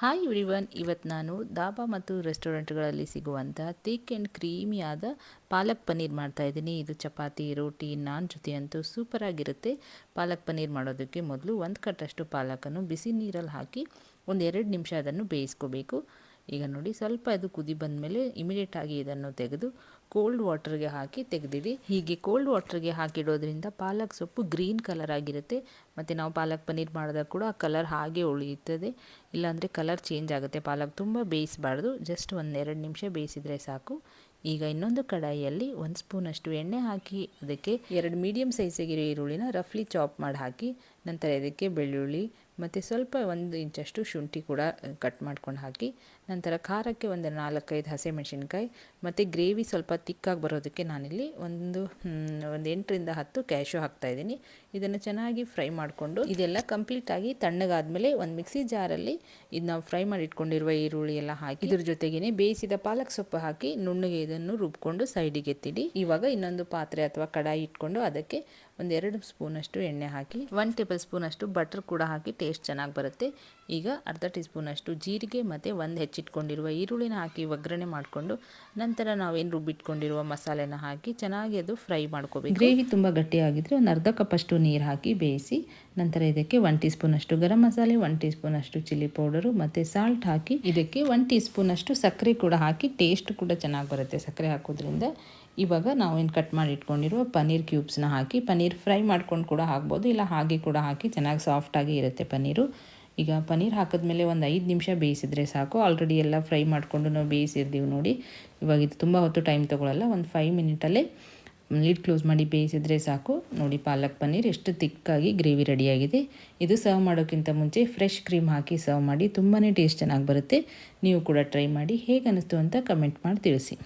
Hi everyone ಇವತ್ತು ನಾನು ದಾಬಾ ಮತ್ತು ರೆಸ್ಟೋರೆಂಟ್ಗಳಲ್ಲಿ ಸಿಗುವಂಥ ತಿಕ್ ಆ್ಯಂಡ್ ಕ್ರೀಮಿಯಾದ ಪಾಲಕ್ ಪನ್ನೀರ್ ಮಾಡ್ತಾಯಿದ್ದೀನಿ ಇದು ಚಪಾತಿ, ರೋಟಿ, ನಾನ್ ಜೊತೆ ಅಂತೂ ಸೂಪರಾಗಿರುತ್ತೆ ಪಾಲಕ್ ಪನ್ನೀರ್ ಮಾಡೋದಕ್ಕೆ ಮೊದಲು ಒಂದು ಕಟ್ಟಷ್ಟು ಪಾಲಕನ್ನು ಬಿಸಿ ನೀರಲ್ಲಿ ಹಾಕಿ ಒಂದೆರಡು ನಿಮಿಷ ಅದನ್ನು ಬೇಯಿಸ್ಕೋಬೇಕು. ಈಗ ನೋಡಿ ಸ್ವಲ್ಪ ಅದು ಕುದಿ ಬಂದಮೇಲೆ ಇಮಿಡಿಯೇಟಾಗಿ ಇದನ್ನು ತೆಗೆದು ಕೋಲ್ಡ್ ವಾಟರ್ಗೆ ಹಾಕಿ ತೆಗೆದಿಡಿ. ಹೀಗೆ ಕೋಲ್ಡ್ ವಾಟರ್ಗೆ ಹಾಕಿಡೋದ್ರಿಂದ ಪಾಲಕ್ ಸೊಪ್ಪು ಗ್ರೀನ್ ಕಲರ್ ಆಗಿರುತ್ತೆ. ಮತ್ತು ನಾವು ಪಾಲಕ್ ಪನ್ನೀರ್ ಮಾಡಿದಾಗ ಕೂಡ ಆ ಕಲರ್ ಹಾಗೆ ಉಳಿಯುತ್ತದೆ. ಇಲ್ಲಾಂದರೆ ಕಲರ್ ಚೇಂಜ್ ಆಗುತ್ತೆ. ಪಾಲಕ್ ತುಂಬ ಬೇಯಿಸಬಾರ್ದು. ಜಸ್ಟ್ ಒಂದೆರಡು ನಿಮಿಷ ಬೇಯಿಸಿದರೆ ಸಾಕು. ಈಗ ಇನ್ನೊಂದು ಕಡಾಯಿಯಲ್ಲಿ ಒಂದು ಸ್ಪೂನಷ್ಟು ಎಣ್ಣೆ ಹಾಕಿ ಅದಕ್ಕೆ ಎರಡು ಮೀಡಿಯಮ್ ಸೈಜಿಗಿರೋ ಈರುಳ್ಳಿನ ರಫ್ಲಿ ಚಾಪ್ ಮಾಡಿ ಹಾಕಿ ನಂತರ ಇದಕ್ಕೆ ಬೆಳ್ಳುಳ್ಳಿ ಮತ್ತು ಸ್ವಲ್ಪ ಒಂದು ಇಂಚಷ್ಟು ಶುಂಠಿ ಕೂಡ ಕಟ್ ಮಾಡ್ಕೊಂಡು ಹಾಕಿ ನಂತರ ಖಾರಕ್ಕೆ ಒಂದು ನಾಲ್ಕೈದು ಹಸಿಮೆಣಸಿನ್ಕಾಯಿ ಮತ್ತು ಗ್ರೇವಿ ಸ್ವಲ್ಪ ತಿಕ್ಕಾಗಿ ಬರೋದಕ್ಕೆ ನಾನಿಲ್ಲಿ ಒಂದು ಒಂದು ಎಂಟರಿಂದ ಹತ್ತು ಕ್ಯಾಶು ಹಾಕ್ತಾಯಿದ್ದೀನಿ ಇದನ್ನು ಚೆನ್ನಾಗಿ ಫ್ರೈ ಮಾಡಿಕೊಂಡು ಇದೆಲ್ಲ ಕಂಪ್ಲೀಟಾಗಿ ತಣ್ಣಗಾದಮೇಲೆ ಒಂದು ಮಿಕ್ಸಿ ಜಾರಲ್ಲಿ ಇದು ನಾವು ಫ್ರೈ ಮಾಡಿ ಇಟ್ಕೊಂಡಿರುವ ಈರುಳ್ಳಿ ಎಲ್ಲ ಹಾಕಿ ಇದ್ರ ಜೊತೆಗೇನೆ ಬೇಯಿಸಿದ ಪಾಲಕ್ ಸೊಪ್ಪು ಹಾಕಿ ನುಣ್ಣಗೆ ಇದನ್ನು ರುಬ್ಕೊಂಡು ಸೈಡಿಗೆ ಎತ್ತಿಡಿ. ಇವಾಗ ಇನ್ನೊಂದು ಪಾತ್ರೆ ಅಥವಾ ಕಡಾಯಿ ಇಟ್ಕೊಂಡು ಅದಕ್ಕೆ ಒಂದೆರಡು ಸ್ಪೂನಷ್ಟು ಎಣ್ಣೆ ಹಾಕಿ, ಒನ್ ಟೇಬಲ್ ಸ್ಪೂನಷ್ಟು ಬಟರ್ ಕೂಡ ಹಾಕಿ ಟೇಸ್ಟ್ ಚೆನ್ನಾಗಿ ಬರುತ್ತೆ. ಈಗ ಅರ್ಧ ಟೀ ಸ್ಪೂನಷ್ಟು ಜೀರಿಗೆ ಮತ್ತು ಒಂದು ಹೆಚ್ಚಿಟ್ಕೊಂಡಿರುವ ಈರುಳ್ಳಿನ ಹಾಕಿ ಒಗ್ಗರಣೆ ಮಾಡಿಕೊಂಡು ನಂತರ ನಾವೇನು ರುಬ್ಬಿಟ್ಕೊಂಡಿರುವ ಮಸಾಲೆನ ಹಾಕಿ ಚೆನ್ನಾಗಿ ಅದು ಫ್ರೈ ಮಾಡ್ಕೋಬೇಕು. ಗ್ರೇವಿ ತುಂಬ ಗಟ್ಟಿಯಾಗಿದ್ದರೆ ಒಂದು ಅರ್ಧ ಕಪ್ಪಷ್ಟು ನೀರು ಹಾಕಿ ಬೇಯಿಸಿ ನಂತರ ಇದಕ್ಕೆ ಒನ್ ಟೀ ಸ್ಪೂನಷ್ಟು ಗರಂ ಮಸಾಲೆ ಒನ್ ಟೀ ಸ್ಪೂನಷ್ಟು ಚಿಲ್ಲಿ ಪೌಡರು ಮತ್ತು ಸಾಲ್ಟ್ ಹಾಕಿ ಇದಕ್ಕೆ ಒನ್ ಟೀ ಸ್ಪೂನಷ್ಟು ಸಕ್ಕರೆ ಕೂಡ ಹಾಕಿ ಟೇಸ್ಟ್ ಕೂಡ ಚೆನ್ನಾಗಿ ಬರುತ್ತೆ ಸಕ್ಕರೆ ಹಾಕೋದ್ರಿಂದ. ಇವಾಗ ನಾವೇನು ಕಟ್ ಮಾಡಿ ಇಟ್ಕೊಂಡಿರುವ ಪನ್ನೀರ್ ಕ್ಯೂಬ್ಸ್ನ ಹಾಕಿ ಪನ್ನೀರ್ ಫ್ರೈ ಮಾಡ್ಕೊಂಡು ಕೂಡ ಹಾಕ್ಬೋದು, ಇಲ್ಲ ಹಾಗೆ ಕೂಡ ಹಾಕಿ ಚೆನ್ನಾಗಿ ಸಾಫ್ಟಾಗಿ ಇರುತ್ತೆ ಪನ್ನೀರು. ಈಗ ಪನ್ನೀರ್ ಹಾಕಿದ್ಮೇಲೆ ಒಂದು ಐದು ನಿಮಿಷ ಬೇಯಿಸಿದ್ರೆ ಸಾಕು. ಆಲ್ರೆಡಿ ಎಲ್ಲ ಫ್ರೈ ಮಾಡಿಕೊಂಡು ನಾವು ಬೇಯಿಸಿರ್ತೀವಿ ನೋಡಿ. ಇವಾಗ ಇದು ತುಂಬ ಹೊತ್ತು ಟೈಮ್ ತೊಗೊಳಲ್ಲ. ಒಂದು ಫೈವ್ ಮಿನಿಟಲ್ಲೇ ಲೀಡ್ ಕ್ಲೋಸ್ ಮಾಡಿ ಬೇಯಿಸಿದ್ರೆ ಸಾಕು. ನೋಡಿ ಪಾಲಕ್ ಪನ್ನೀರ್ ಎಷ್ಟು ತಿಕ್ಕಾಗಿ ಗ್ರೇವಿ ರೆಡಿಯಾಗಿದೆ ಇದು ಸರ್ವ್ ಮಾಡೋಕ್ಕಿಂತ ಮುಂಚೆ ಫ್ರೆಶ್ ಕ್ರೀಮ್ ಹಾಕಿ ಸರ್ವ್ ಮಾಡಿ ತುಂಬಾ ಟೇಸ್ಟ್ ಚೆನ್ನಾಗಿ ಬರುತ್ತೆ. ನೀವು ಕೂಡ ಟ್ರೈ ಮಾಡಿ ಹೇಗೆ ಅನ್ನಿಸ್ತು ಅಂತ ಕಮೆಂಟ್ ಮಾಡಿ ತಿಳಿಸಿ.